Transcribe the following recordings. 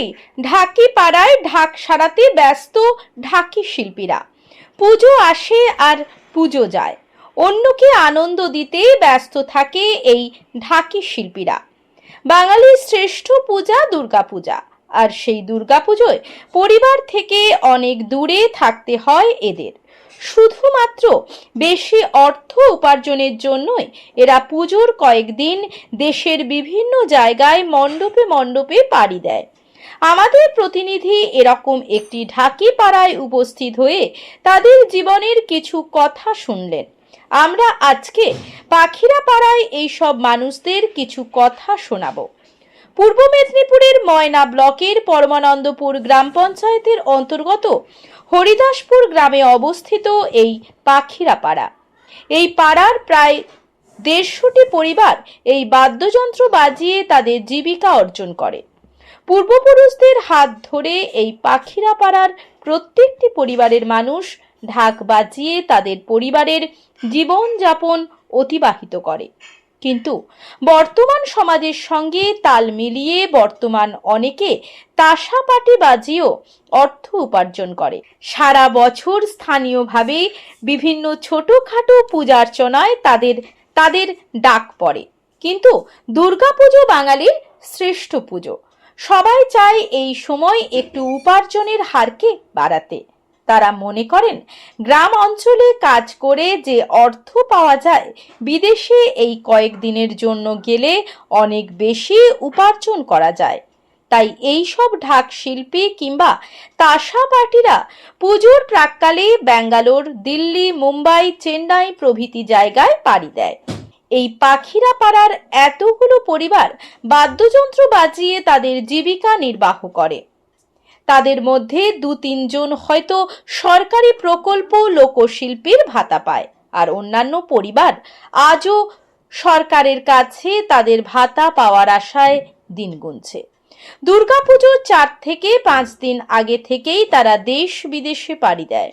থেকেই ঢাকি পাড়ায় ঢাক সারাতে ব্যস্ত ঢাকি শিল্পীরা। পুজো আসে আর পুজো যায়। অন্যকে আনন্দ দিতে ব্যস্ত থাকে এই ঢাকি শিল্পীরা। বাঙালির শ্রেষ্ঠ পূজা দুর্গাপূজা। আর সেই দুর্গাপুজোয় পরিবার থেকে অনেক দূরে থাকতে হয় এদের। শুধুমাত্র বেশি অর্থ উপার্জনের জন্যই এরা পুজোর কয়েকদিন দেশের বিভিন্ন জায়গায় মণ্ডপে মণ্ডপে পাড়ি দেয়। আমাদের প্রতিনিধি এরকম একটি ঢাকি পাড়ায় উপস্থিত হয়ে তাদের জীবনের কিছু কথা শুনলেন। আমরা আজকে পাখিরা পাড়ায় এইসব মানুষদের কিছু কথা শোনাবো। পূর্ব মেদিনীপুরের ময়না ব্লকের পরমানন্দপুর গ্রাম পঞ্চায়েতের অন্তর্গত হরিদাসপুর গ্রামে অবস্থিত এই পাখিরা পাড়া এই পাড়ার প্রায় দেড়শোটি পরিবার এই বাদ্যযন্ত্র বাজিয়ে তাদের জীবিকা অর্জন করে। পূর্বপুরুষদের হাত ধরে এই পাখিরা পাড়ার প্রত্যেকটি পরিবারের মানুষ ঢাক বাজিয়ে তাদের পরিবারের জীবনযাপন অতিবাহিত করে। কিন্তু বর্তমান সমাজের সঙ্গে তাল মিলিয়ে বর্তমান অনেকে তাসা পাটি বাজিয়েও অর্থ উপার্জন করে। সারা বছর স্থানীয়ভাবে বিভিন্ন ছোটখাটো পূজার্চনায় তাদের তাদের ডাক পড়ে। কিন্তু দুর্গাপুজো বাঙালির শ্রেষ্ঠ পুজো। সবাই চায় এই সময় একটু উপার্জনের হারকে বাড়াতে। তারা মনে করেন, গ্রাম অঞ্চলে কাজ করে যে অর্থ পাওয়া যায়, বিদেশে এই কয়েকদিনের জন্য গেলে অনেক বেশি উপার্জন করা যায়। তাই এই সব ঢাক শিল্পী কিংবা তাসা পার্টিরা পুজোর প্রাককালে ব্যাঙ্গালোর, দিল্লি, মুম্বাই, চেন্নাই প্রভৃতি জায়গায় পাড়ি দেয়। এই পাখিরা পাড়ার এতগুলো পরিবার বাদ্যযন্ত্র বাজিয়ে তাদের জীবিকা নির্বাহ করে। তাদের মধ্যে দু তিনজন হয়তো সরকারি প্রকল্প লোকশিল্পীর ভাতা পায় আর অন্যান্য পরিবার আজও সরকারের কাছে তাদের ভাতা পাওয়ার আশায় দিন গুনছে। দুর্গাপুজোর চার থেকে পাঁচ দিন আগে থেকেই তারা দেশ বিদেশে পাড়ি দেয়।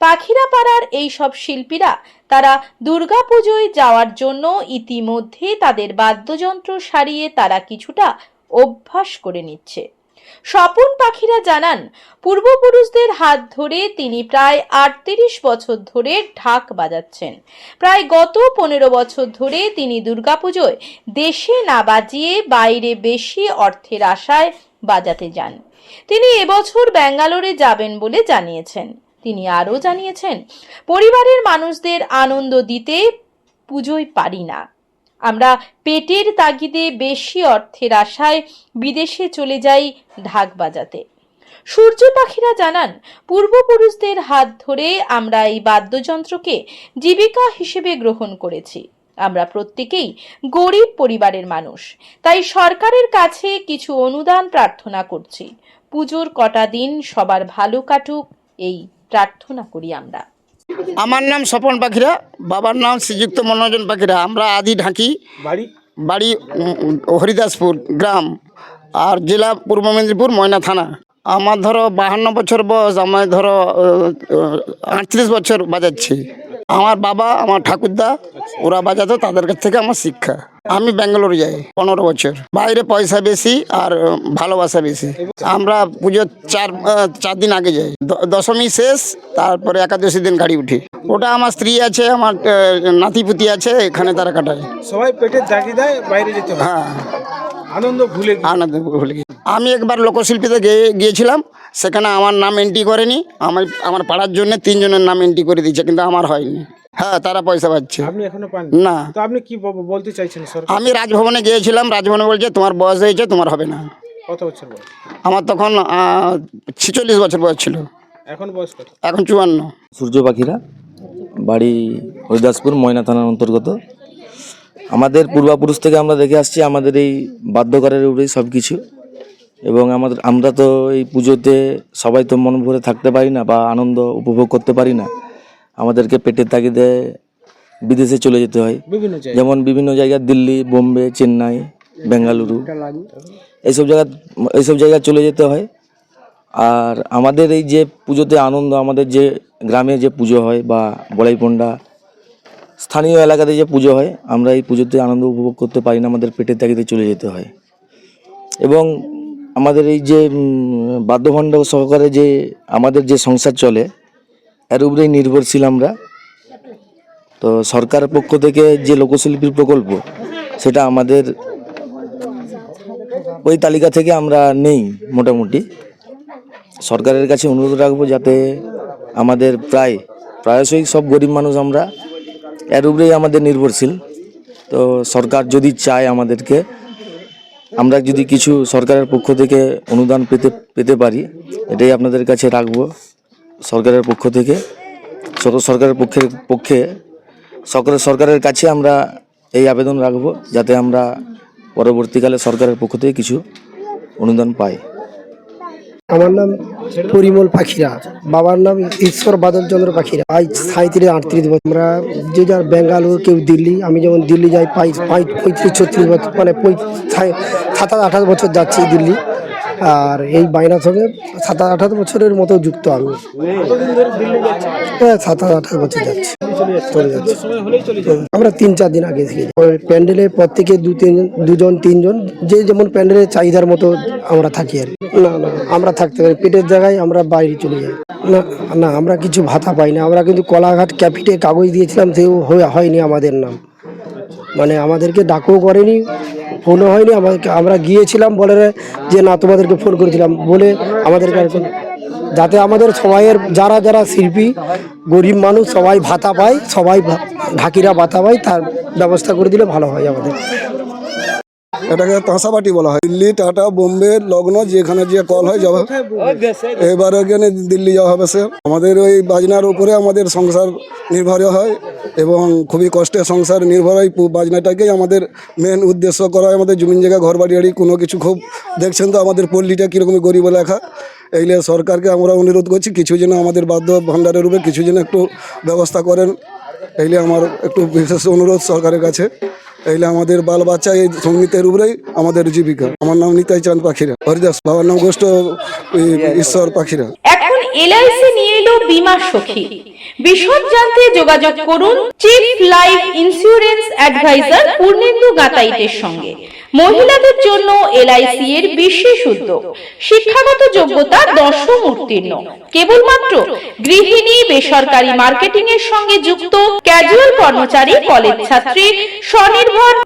পাখিরা পাড়ার এই সব শিল্পীরা, তারা দুর্গাপুজোয় যাওয়ার জন্য ইতিমধ্যে তাদের বাদ্যযন্ত্র সারিয়ে তারা কিছুটা অভ্যাস করে নিচ্ছে। স্বপন পাখিরা জানান, পূর্বপুরুষদের হাত ধরে তিনি প্রায় আটত্রিশ বছর ধরে ঢাক বাজাচ্ছেন। প্রায় গত পনেরো বছর ধরে তিনি দুর্গাপুজোয় দেশে না বাজিয়ে বাইরে বেশি অর্থের আশায় বাজাতে যান। তিনি এবছর ব্যাঙ্গালোরে যাবেন বলে জানিয়েছেন। তিনি আরও জানিয়েছেন, পরিবারের মানুষদের আনন্দ দিতে পুজোয় পারি না। আমরা পেটের তাগিদে বেশি অর্থের আশায় বিদেশে চলে যাই ঢাক বাজাতে। সূর্য পাখিরা জানান, পূর্বপুরুষদের হাত ধরে আমরা এই বাদ্যযন্ত্রকে জীবিকা হিসেবে গ্রহণ করেছি। আমরা প্রত্যেকেই গরিব পরিবারের মানুষ, তাই সরকারের কাছে কিছু অনুদান প্রার্থনা করছি। পুজোর কটা দিন সবার ভালো কাটুক, এই প্রার্থনা করি আমরা। আমার নাম স্বপন পাখিরা বাবার নাম শ্রীযুক্ত মনোরঞ্জন পাখিরা। আমরা আদি ঢাকি বাড়ি? বাড়ি হরিদাসপুর গ্রাম আর জেলা পূর্ব মেদিনীপুর ময়না থানা। আমার ধরো বাহান্ন বছর বয়স আমার ধরো আটত্রিশ বছর বাজাচ্ছি। আমার বাবা আমার ঠাকুরদা ওরা বাজাতো তাদের কাছ থেকে আমার শিক্ষা। আমি ব্যাঙ্গালোর যাই পনেরো বছর। বাইরে পয়সা বেশি আর ভালোবাসা বেশি। আমরা পুজোর চার চার দিন আগে যাই। দশমী শেষ তারপরে একাদশী দিন গাড়ি উঠি। ওটা আমার স্ত্রী আছে আমার নাতিপুতি আছে এখানে তারা কাটায়। সবাই পেটের দাগি দেয় বাইরে যেতে হ্যাঁ। আনন্দ ভুলে আনন্দ ভুলে আমি একবার লোকশিল্পীতে গিয়ে গিয়েছিলাম সেখানে আমার নাম এন্ট্রি করেনি আমার আমার পাড়ার জন্য তিনজনের নাম এন্ট্রি করে দিয়েছে কিন্তু আমার হয়নি। হ্যাঁ তারা পয়সা পাচ্ছে। আপনি এখনও পান না। তো আপনি কি বলতে চাইছেন আমি রাজভবনে গিয়েছিলাম রাজভবনে বলছে তোমার বয়স হয়েছে তোমার হবে না। কত বছর বয়স? আমার তখন ছিচল্লিশ বছর বয়স ছিল। এখন বয়স কত? এখন চুয়ান্ন। সূর্য পাখিরা বাড়ি হরিদাসপুর ময়না থানার অন্তর্গত। আমাদের পূর্বাপুরুষ থেকে আমরা দেখে আসছি আমাদের এই বাদ্যকরের উপরেই সব কিছু এবং আমাদের আমরা তো এই পুজোতে সবাই তো মন ভরে থাকতে পারি না বা আনন্দ উপভোগ করতে পারি না। আমাদেরকে পেটের তাগিদে বিদেশে চলে যেতে হয়। যেমন বিভিন্ন জায়গা দিল্লি বোম্বে চেন্নাই বেঙ্গালুরু। এইসব জায়গা এইসব জায়গায় চলে যেতে হয়। আর আমাদের এই যে পুজোতে আনন্দ আমাদের যে গ্রামে যে পুজো হয় বা বড়াইপন্ডা স্থানীয় এলাকাতে যে পুজো হয়, আমরা এই পুজোতে আনন্দ উপভোগ করতে পারি না, আমাদের পেটের তাগিদে চলে যেতে হয়। এবং আমাদের এই যে বাদ্যভণ্ড সহকারে যে আমাদের যে সংসার চলে, এর উপরেই নির্ভরশীল আমরা। তো সরকার পক্ষ থেকে যে লোকশিল্পীর প্রকল্প, সেটা আমাদের ওই তালিকা থেকে আমরা নেই মোটামুটি। সরকারের কাছে অনুরোধ রাখব যাতে আমাদের প্রায়, প্রায়শই সব গরিব মানুষ আমরা এর উপরেই আমাদের নির্ভরশীল। তো সরকার যদি চায় আমাদেরকে, আমরা যদি কিছু সরকারের পক্ষ থেকে অনুদান পেতে পেতে পারি, এটাই আপনাদের কাছে রাখব সরকারের পক্ষ থেকে। সর- সরকারের পক্ষের পক্ষে সরকারের সরকারের কাছে আমরা এই আবেদন রাখব যাতে আমরা পরবর্তীকালে সরকারের পক্ষ থেকে কিছু অনুদান পাই। আমার নাম পরিমল পাখিরা। বাবার নাম ঈশ্বর বাদল চন্দ্র পাখিরা। আজ সাঁত্রিশ আটত্রিশ বছর। আমরা যে যার বেঙ্গালুরু কেউ দিল্লি, আমি যেমন দিল্লি যাই পাই পঁয়ত্রিশ, ছত্রিশ বছর মানে সাতাশ আঠাশ বছর যাচ্ছি দিল্লি। আর এই বাইনার সঙ্গে সাতাশ আঠাশ বছরের মতো যুক্ত আমি। হ্যাঁ সাতাশ আঠাশ বছর যাচ্ছি। চলে যাচ্ছে। আমরা তিন চার দিন আগে থেকে। প্যান্ডেলে প্রত্যেকে দু তিন দুজন, তিনজন, যে যেমন প্যান্ডেলের চাহিদার মতো আমরা থাকি আর। না না, আমরা থাকতে পারি। পেটের জায়গায় আমরা বাইরে চলে যাই। না না, আমরা কিছু ভাতা পাই না। আমরা কিন্তু কলাঘাট ক্যাপিটে কাগজ দিয়েছিলাম, সেও হয়নি আমাদের নাম। মানে আমাদেরকে ডাকও করেনি ফোনও হয়নি আমাদেরকে আমরা গিয়েছিলাম বলে যে না, তোমাদেরকে ফোন করেছিলাম বলে আমাদেরকে আর যাতে আমাদের সবাইয়ের যারা যারা শিল্পী, গরিব মানুষ, সবাই ভাতা পায়, সবাই ঢাকিরা ভাতা পায়, তার ব্যবস্থা করে দিলে ভালো হয় আমাদের। এটাকে তাঁসাবাটি বলা হয়। দিল্লি, টাটা, বোম্বে, লগ্ন, যেখানে যে কল হয় যাওয়া এবার এখানে দিল্লি যাওয়া হবে সে। আমাদের ওই বাজনার উপরে আমাদের সংসার নির্ভর হয় এবং খুবই কষ্টে সংসার নির্ভর হয়। বাজনাটাকেই আমাদের মেন উদ্দেশ্য করা হয়। আমাদের জমিন জায়গা ঘর বাড়ি বাড়ি কোনো কিছু খুব দেখছেন তো আমাদের পল্লীটা কীরকম গরিব লেখা এইলে সরকারকে আমরা অনুরোধ করছি, কিছু যেন আমাদের বাদ্য ভাণ্ডারের উপরে কিছু যেন একটু ব্যবস্থা করেন। এইলে আমার একটু বিশেষ অনুরোধ সরকারের কাছে। এইলে আমাদের বাল বাচ্চা এই সঙ্গীতের উপরেই আমাদের জীবিকা। আমার নাম নিতাই চাঁদ পাখিরা, হরিদাস। বাবার নাম গোষ্ঠ ঈশ্বর পাখিরা। এখন এলআইসি নিয়ে এলো বিমা সখী। বিশদ জানতে যোগাযোগ করুন chief life insurance advisor Purnendu গাতাইতের সঙ্গে। মহিলাদের জন্য এলআইসি এর বিশেষ উদ্যোগ। শিক্ষাগত যোগ্যতা দশম উত্তীর্ণ। কেবলমাত্র গৃহিণী, বেসরকারি মার্কেটিং এর সঙ্গে যুক্ত ক্যাজুয়াল কর্মচারী কলেজ ছাত্রী, স্বনির্ভর